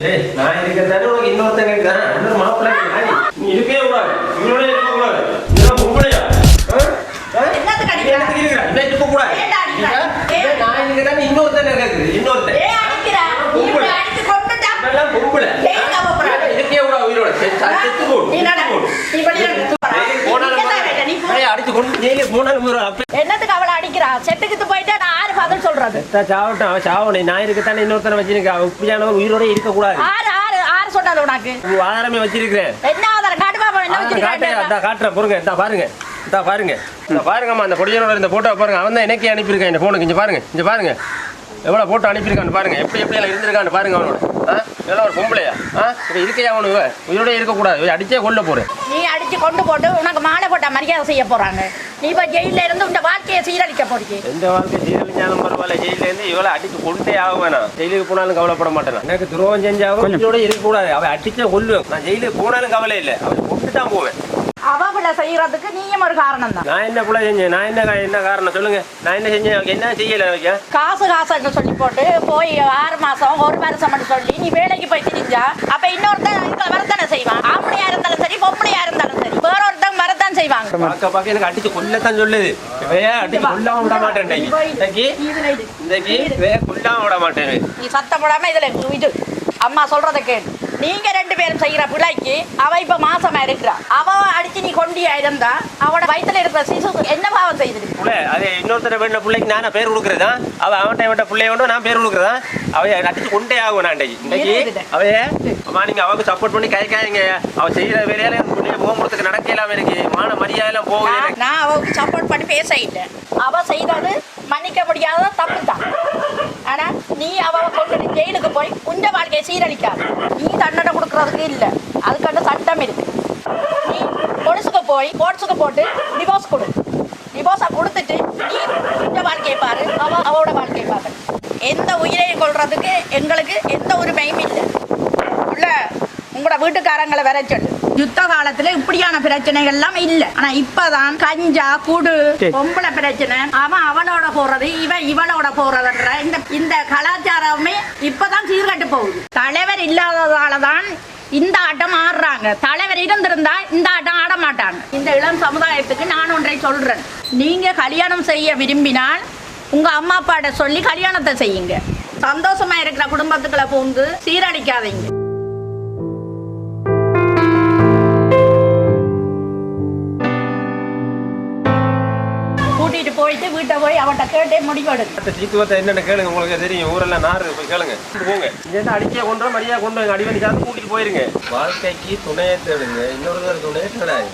ஏய் நான் இருக்கிறதானே உனக்கு இன்னொருத்தன் இருக்கிறான் இன்னொரு மாப்பிள்ளை. நீ இருக்கவே கூடாது இவனோட இருக்க கூடாது இதெல்லாம் பொம்பளையா? என்னத்துக்கு இருக்கிற? இதை இருக்க கூடாது அடிக்கிற? நான் இருக்கிறதானே இருக்குது. இன்னொருத்தன் ஏன் அடிக்கிறா? நீ இப்படி அடிச்சு கொன்னுட்டா? இதெல்லாம் பொம்பளை ஏன் கவலைப்படுற? இதெல்லாம் இருக்கவே கூடாது உயிரோட செத்து செத்து போடு நீ நட. செத்து போடு. நீ வெளியே வந்து போடா. ஜெயிலுக்கு போனாலும் நீ என்ன வேலை? நீ போ. ஏய், அடிச்சு கொண்டு ஜெயிலுக்கு போனாலும் உயிரோட அப்ப என்னத்துக்கு அவளை அடிக்கிறா? செத்துக்கிட்டு போயிட்டா நான் ஆறு பதில் சொல்றது. சாவட்டும் அவன் சாவணும். நான் இருக்கத்தானே இன்னொருத்தனை வச்சிருக்கேன். அவன் இப்படியானவன் உயிரோட இருக்கக்கூடாது. ஆறு ஆறு ஆறு சொன்னது உனக்கு. உன் ஆதாரமே வச்சிருக்கிறேன். என்ன ஆதாரம்? காட்டு பாப்பா என்ன காட்டுறேன் வச்சிருக்காங்க அதான் காட்டுறேன் பொறுங்க இந்தா பாருங்க இந்தா பாருங்க. பாருங்கம்மா அந்த பொடியனோட இந்த போட்டோ பாருங்க. அவன் தான் எனக்கே அனுப்பியிருக்கான் இந்த ஃபோனுக்கு இங்கே பாருங்க இங்கே பாருங்க. எவ்வளோ போட்டோ அனுப்பியிருக்கான்னு பாருங்க. எப்படி எப்படி எல்லாம் இருந்திருக்கான்னு பாருங்க அவனோட. ஆ? இதெல்லாம் ஒரு பொம்பளையா? ஆ? இப்போ இருக்கையா அவனு இவ? உயிரோட இருக்கக்கூடாது. அடிச்சே கொல்ல போறேன். நீ அடிச்சு கொண்டு போட்டு உனக்கு மாலை போட்ட மரியாதை செய்ய போறாங்க. நீ இப்ப ஜெயில இருந்து உன் வாழ்க்கையை சீரழிக்க போறீங்க எந்த வாழ்க்கை ஜெயிலுஞானம் பரவாயில்ல. ஜெயிலேருந்து இவளை அடிச்சு கொண்டே ஆக வேணாம். ஜெயிலுக்கு போனாலும் கவலைப்பட மாட்டேன்? எனக்கு துரோகம் செஞ்சாவும் உயிரோட இருக்கக்கூடாது. அவன் அடிச்சே கொல்லுவேன் நான் ஜெயிலுக்கு போனாலும் கவலை இல்லை. அவன் கொண்டு தான் போவேன். அவளை செய்யறதுக்கு நீயும் ஒரு காரணம் தான் நான் என்ன பிள்ளை செஞ்சேன்? நான் என்ன என்ன காரணம் சொல்லுங்க. நான் என்ன செஞ்சேன்? என்ன செய்யலை வைக்க? காசு காசுன்னு சொல்லி போட்டு போய் ஆறு மாசம் ஒரு வருஷம் மட்டும் சொல்லி நீ வேலைக்கு போய் திரிஞ்சா அப்ப இன்னொருத்தன் இதுல வரத்தானே செய்வான்? ஆம்பளையா இருந்தாலும் சரி பொம்பளையா இருந்தாலும் சரி வேற ஒருத்தன் வரத்தான் செய்வாங்க. பார்க்க பார்க்க எனக்கு அடிச்சு கொல்லத்தான் சொல்லுது. இவையே அடிச்சு கொல்லாம விட மாட்டேன் இன்னைக்கு. இன்னைக்கு இவையே கொல்லாம விட மாட்டேன். நீ சத்தம் போடாம இதுல இது. அம்மா சொல்றத கேளு. நீங்க ரெண்டு பேரும் செய்யற பிள்ளைக்கு அவ இப்ப மாசமா இருக்கிறா. அவ அடிச்சு நீ கொண்டியா இருந்தா அவட வயித்துல இருக்கிற சிசு என்ன பாவம் செய்திருக்கு புள்ள அது இன்னொருத்தர வேண்ட பிள்ளைக்கு நானே பேர் கொடுக்குறதா? அவ அவன்கிட்ட விட்ட பிள்ளைய வேண்டும் நான் பேர் கொடுக்குறதா? அவைய அடிச்சு கொண்டே ஆகும் நான் இன்னைக்கு. அவைய அம்மா நீங்க அவக்கு சப்போர்ட் பண்ணி கை காய்ங்க. அவ செய்யற வேலையால போகிறதுக்கு நடக்க இல்லாம எனக்கு மான மரியாதை போகுது நான் அவளுக்கு சப்போர்ட் பண்ணி பேசிட்டேன் அவ செய்தது மன்னிக்க முடியாத தப்பு தான் ஜெயிலுக்கு போய் குஞ்ச வாழ்க்கையை சீரழிக்காது. நீ தண்டனை கொடுக்கறதுக்கு இல்லை. அதுக்கான சட்டம் இருக்கு. நீ பொலிசுக்கு போய் கோர்ட்ஸுக்கு போட்டு டிவோர்ஸ் கொடு. டிவோர்ஸை கொடுத்துட்டு நீ குஞ்ச வாழ்க்கையை பாரு. அவ அவளோட வாழ்க்கையை பாரு. எந்த உயிரையும் கொள்றதுக்கு எங்களுக்கு எந்த உரிமையும் இல்லை உள்ள உங்களோட வீட்டுக்காரங்களை வர சொல்லு. யுத்த காலத்துல இப்படியான பிரச்சனைகள் எல்லாம் இல்ல. ஆனா இப்பதான் கஞ்சா குடு பொம்பளை பிரச்சனை அவன் அவனோட போறது இவன் இவனோட போறதுன்ற இந்த இந்த கலாச்சாரமே இப்பதான் சீர்கட்டு போகுது. தலைவர் இல்லாததாலதான் இந்த ஆட்டம் ஆடுறாங்க. தலைவர் இருந்திருந்தா இந்த ஆட்டம் ஆட மாட்டாங்க. இந்த இளம் சமுதாயத்துக்கு நான் ஒன்றை சொல்றேன். நீங்க கல்யாணம் செய்ய விரும்பினால் உங்க அம்மா அப்பாட்ட சொல்லி கல்யாணத்தை செய்யுங்க. சந்தோஷமா இருக்கிற குடும்பத்துக்குள்ள பூந்து சீரழிக்காதீங்க. வீட்டை போய் அவட்ட கேட்டே முடிவெடுங்க சீத்துவத்தை என்னென்ன கேளுங்க உங்களுக்கு தெரியும். ஊரெல்லாம் நாறு போய் கேளுங்க. போங்க. இங்கேருந்து அடிச்சே கொண்டு மரியாதை கொண்டு அடிவண்டி சார்ந்து கூட்டிட்டு போயிருங்க. வாழ்க்கைக்கு துணையை தேடுங்க. இன்னொரு துணையை தேடாது